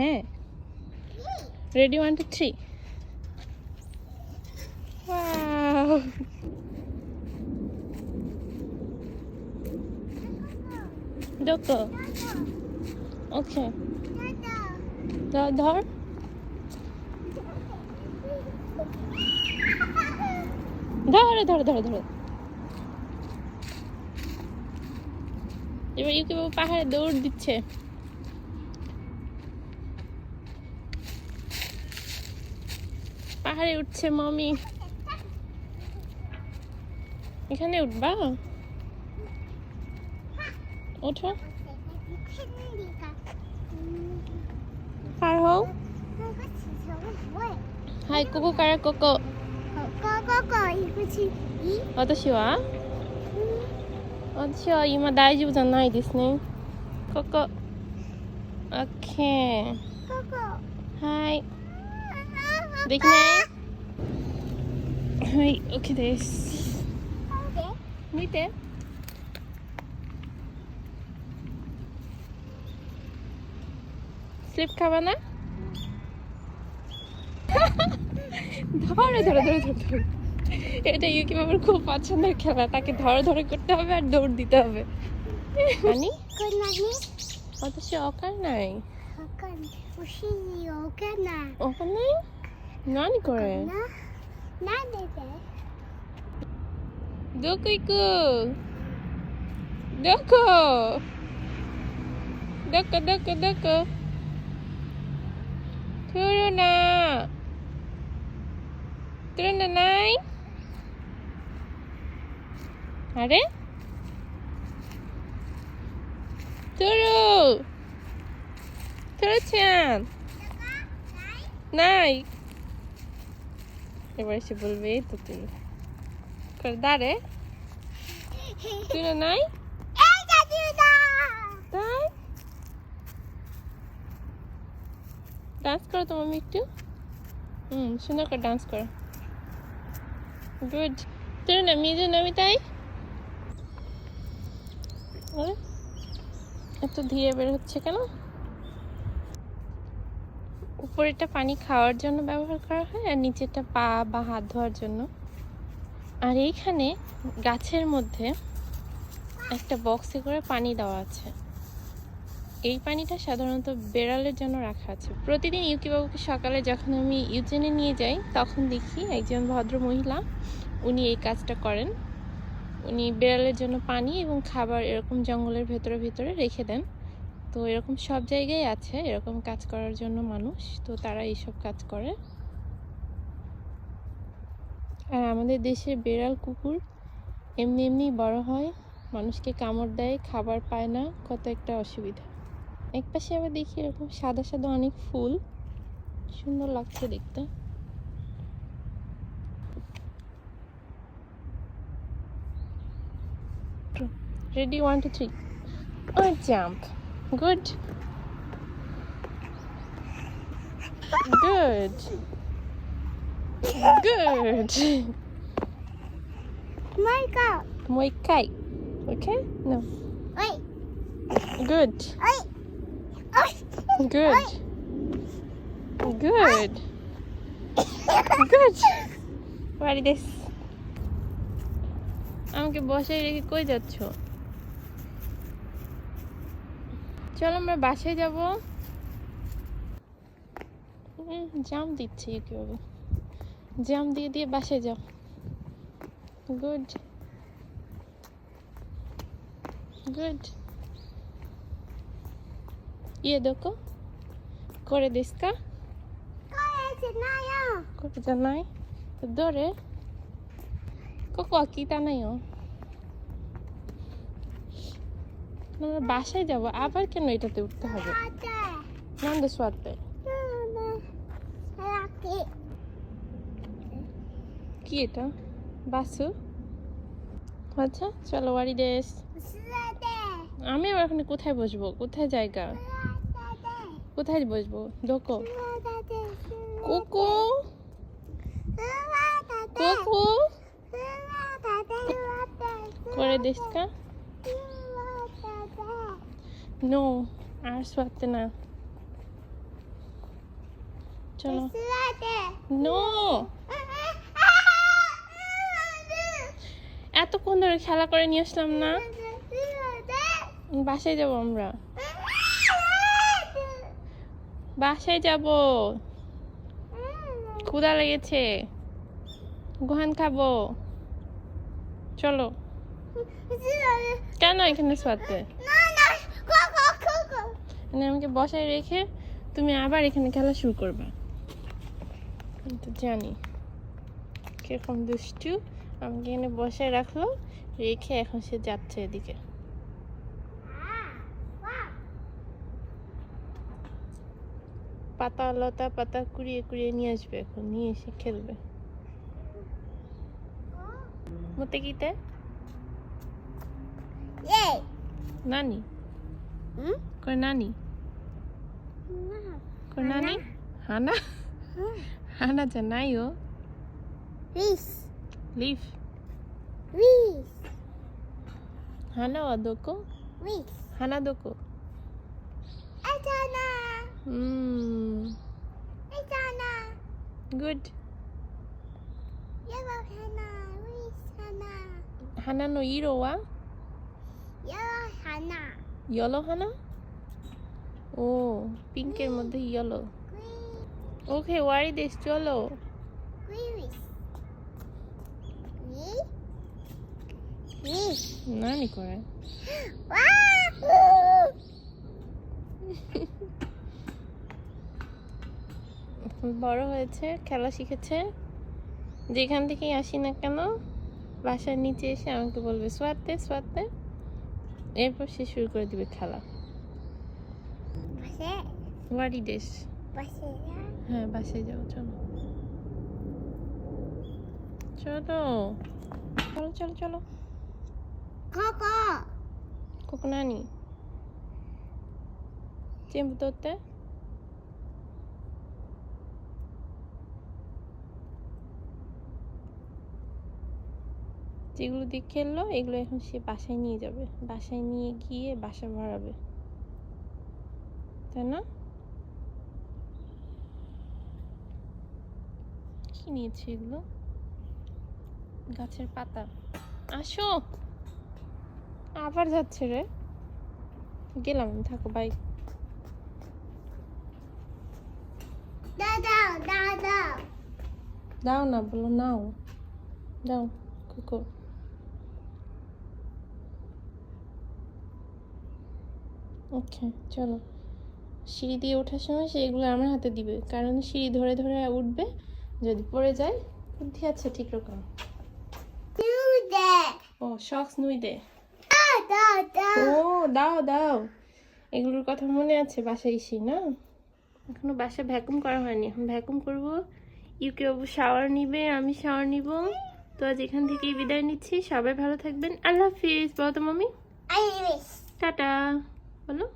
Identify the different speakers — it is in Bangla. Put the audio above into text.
Speaker 1: হ্যাঁ। রেডি ওয়ান টু থ্রি দেখো ওকে ধর ধরে ধরে ধরে ধরে এবার ইউকি বাবু পাহাড়ে দৌড় দিচ্ছে। পাহাড়ে উঠছে মমি এখানে উঠবা ওঠো পার হও হাই কোকো কারা কোকো
Speaker 2: 哥哥一个是一，
Speaker 1: 私は私は今大丈夫じゃないですねここオッケ
Speaker 2: 哥哥，
Speaker 1: ーはい できないはい OK です見てস্লিপ খাবা না ধরে ধরে ধরে ধরে ধরে এটা ইউকি বাবার খুব পছন্দের খেলা তাকে ধরে ধরে করতে হবে আর দৌড় দিতে হবে মানে
Speaker 2: こんなに、
Speaker 1: 私わかん 何これ？
Speaker 2: な、なんでで？
Speaker 1: どこ行く？どこ？どこ？どこ？どこ？来るな。来るんじゃない？あれ？トゥルトゥルちゃん。ない এবার এসে বলবে তো তুই দাঁড়ে তুই না নাই? ডান্স করো তো মামি একটু। হুম সুন্দর করে ডান্স করো। গুড তোর না মিজু নামি তাই? এত ধীরে বের হচ্ছে কেন? উপরেরটা পানি খাওয়ার জন্য ব্যবহার করা হয় আর নিচেরটা পা বা হাত ধোয়ার জন্য। আর এইখানে গাছের মধ্যে একটা বক্সে করে পানি দেওয়া আছে। এই পানিটা সাধারণত বেড়ালের জন্য রাখা আছে। প্রতিদিন ইউকিবাবুকে সকালে যখন আমি ইউজেনে নিয়ে যাই, তখন দেখি একজন ভদ্র মহিলা, উনি এই কাজটা করেন। উনি বেড়ালের জন্য পানি এবং খাবার এরকম জঙ্গলের ভেতরে ভেতরে রেখে দেন। তো এরকম সব জায়গায় আছে, এরকম কাজ করার জন্য মানুষ, তো তারা এইসব কাজ করে। আর আমাদের দেশে বেড়াল, কুকুর এমনি এমনি বড় হয়, মানুষকে কামড় দেয়, খাবার পায় না, কত একটা অসুবিধা। এক পাশে আবার দেখি এরকম সাদা সাদা অনেক ফুল, সুন্দর লাগছে দেখতে। Ready one two three jump Good good good
Speaker 2: Micah.
Speaker 1: もう一回 OK? No.
Speaker 2: おい、
Speaker 1: Good.
Speaker 2: おい。おい。
Speaker 1: Good. Good. Good. বাড়ি দেশ আমাকে বসায় রেখে কই যাচ্ছ চলো আমরা বাসায় যাব। জাম দিচ্ছি হবে জাম দিয়ে দিয়ে বাসায় যাও। গুড গুড ইয়ে দেখো। করে দিস কা। নাই। জানাই দরে কোকো কিতা নাই ও? না বাসায় যাব, আবার কেন এটাতে উঠতে হবে? নাম দে সোয়াতে কি এটা? বাসু? আচ্ছা চলো বাড়ি দেশ। আমি আবার ওখানে কোথায় বসবো? কোথায় জায়গা? কোথায় বসবো? দোকো কোকো! কোকো! করে দিস কা। নো আর সোয়াতে না চলো. নো এতক্ষণ ধরে খেলা করে নিয়ে আসলাম না। বাসায় যাব আমরা। বাসায় যাব। ক্ষুধা লেগেছে। গোহান খাব। চলো। কেন এখানে শোয়াতে মানে আমাকে বসায় রেখে তুমি আবার এখানে খেলা শুরু করবে। আমি তো জানি কীরকম দুষ্টু। আমাকে এখানে বসায় রাখল রেখে এখন সে যাচ্ছে এদিকে। পাতা লতা পাতা কুড়িয়ে কুড়িয়ে নিয়ে আসবে এখন নিয়ে এসে খেলবে। মতে কিতে নানি। কই নানি কই নানি হানা হানা যা নাই ও লিফ হানা ও দোকো হানা দোকো হুম গুড হানা নো ইরো ওয়া ইয়েলো হানা ও পিঙ্কের মধ্যে ইয়েলো ওকে ওয়ারি দেশ চলো। নানি করে বড় হয়েছে খেলা শিখেছে। যেখান থেকেই আসি না কেন বাসার নিচে এসে আমাকে বলবে সোয়াতে সোয়াতে এরপর সে শুরু করে দিবে খেলা। দেশ হ্যাঁ বাসায় যাও চলো। চলো। চলো চলো চলো। কোকো নানি চেম্বু যেগুলো দিয়ে খেললো এগুলো এখন সে বাসায় নিয়ে যাবে। বাসায় নিয়ে গিয়ে বাসা ভরাবে তাই না? কি নিয়েছে এগুলো? গাছের পাতা। আসো। আবার যাচ্ছে রে। গেলাম আমি, থাকো বাই দাও না বলো নাও। দাও কুকুর ওকে চলো। সিঁড়ি দিয়ে ওঠার সময় সেগুলো আমার হাতে দিবে কারণ সিঁড়ি ধরে ধরে উঠবে যদি পড়ে যায় বুদ্ধি আছে ঠিক রকম। ও শক্স নুই দে ও দাও দাও। এগুলোর কথা মনে আছে বাসায় এসে না? এখনও বাসা ভ্যাকুম করা হয়নি। এখন ভ্যাকুম করব। ইউকে বাবু শাওয়ার নিবে আমি শাওয়ার নিব। তো আজ এখান থেকেই বিদায় নিচ্ছি। সবাই ভালো থাকবেন। আল্লাহ হাফিজ। বলো তো মামি। টাটা। বলো।